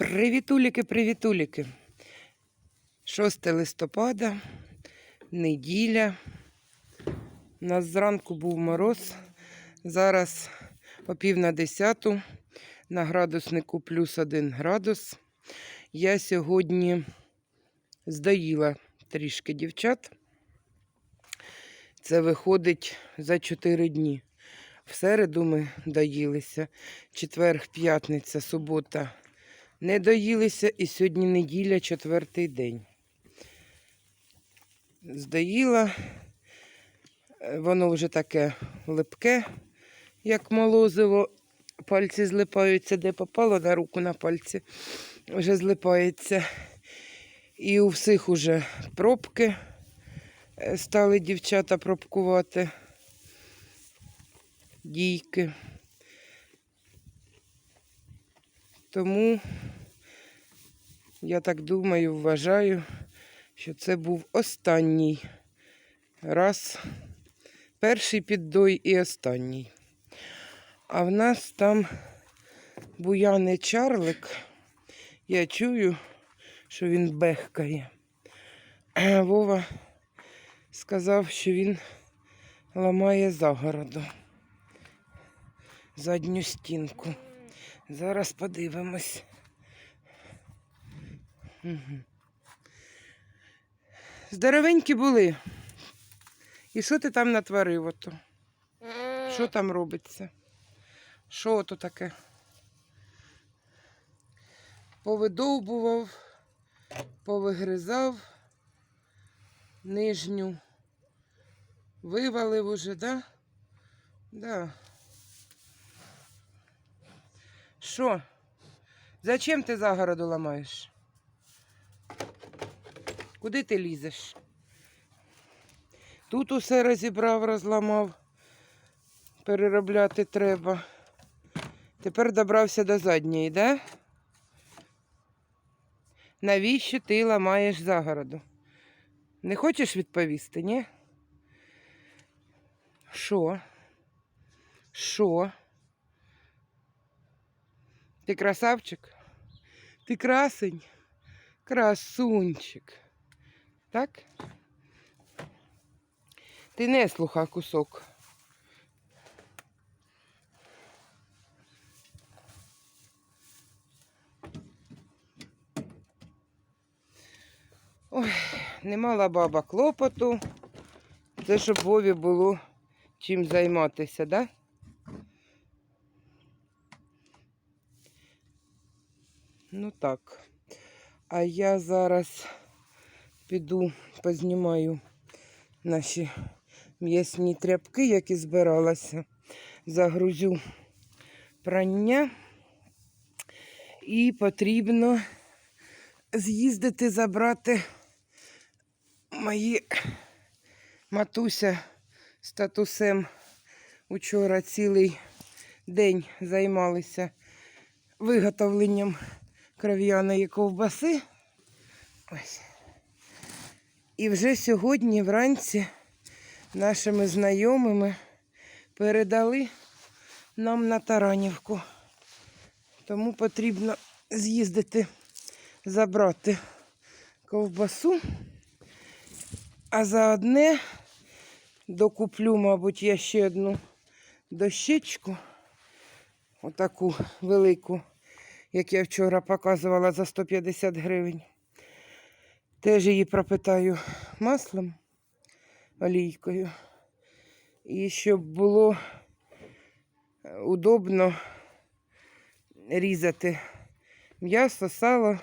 Привітуліки, привітуліки. 6 листопада, неділя. У нас зранку був мороз. Зараз о пів на десяту на градуснику плюс один градус. Я сьогодні здоїла трішки дівчат. Це виходить за 4 дні. В середу ми доїлися. Четвер, п'ятниця, субота не доїлися і сьогодні неділя, четвертий день. Здоїла, Е, воно вже таке липке, як молозиво. Пальці злипаються, де попало на руку на пальці, вже злипається. І у всіх уже пробки е, стали дівчата пробкувати, дійки. Тому я так думаю, вважаю, що це був останній раз, перший піддой і останній. А в нас там буяний чарлик. Я чую, що він бехкає. Вова сказав, що він ламає загороду, задню стінку. Зараз подивимось. Угу. Здоровенькі були. І що ти там натворив ото? Що там робиться? Що ото таке? Повидовбував, повигризав нижню. Вивалив уже, да? Да. Що? Зачем ти загороду ламаєш? Куди ти лізеш? Тут усе розібрав, розламав. Переробляти треба. Тепер добрався до задньої, да? Навіщо ти ламаєш загороду? Не хочеш відповісти, ні? Що? Що? Ти красавчик? Ти красень? Красунчик. Так? Ти не слуха кусок. Ой, не мала баба клопоту. Це щоб Вові було чим займатися, да? Ну так. А я зараз піду познімаю наші м'ясні тряпки, які збиралася. Загрузю прання. І потрібно з'їздити забрати мої матуся з татусем. Учора цілий день займалися виготовленням кров'яної ковбаси. Ось. І вже сьогодні вранці нашими знайомими передали нам на Таранівку. Тому потрібно з'їздити забрати ковбасу. А заодне докуплю, мабуть, я ще одну дощечку, отаку велику, як я вчора показувала за 150 гривень. Теж її пропитаю маслом, олійкою. І щоб було удобно різати м'ясо, сало,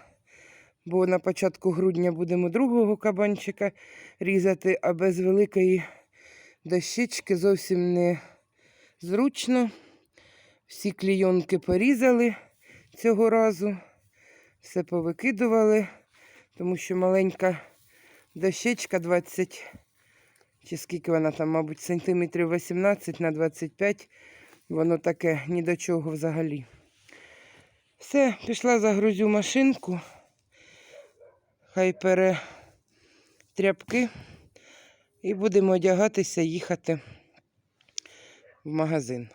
бо на початку грудня будемо другого кабанчика різати, а без великої дощечки зовсім не зручно. Всі клійонки порізали цього разу, все повикидували, тому що маленька дощечка 20, чи скільки вона там, мабуть, сантиметрів 18 на 25, воно таке ні до чого взагалі. Все, пішла загрузю машинку, хай пере тряпки і будемо одягатися, їхати в магазин.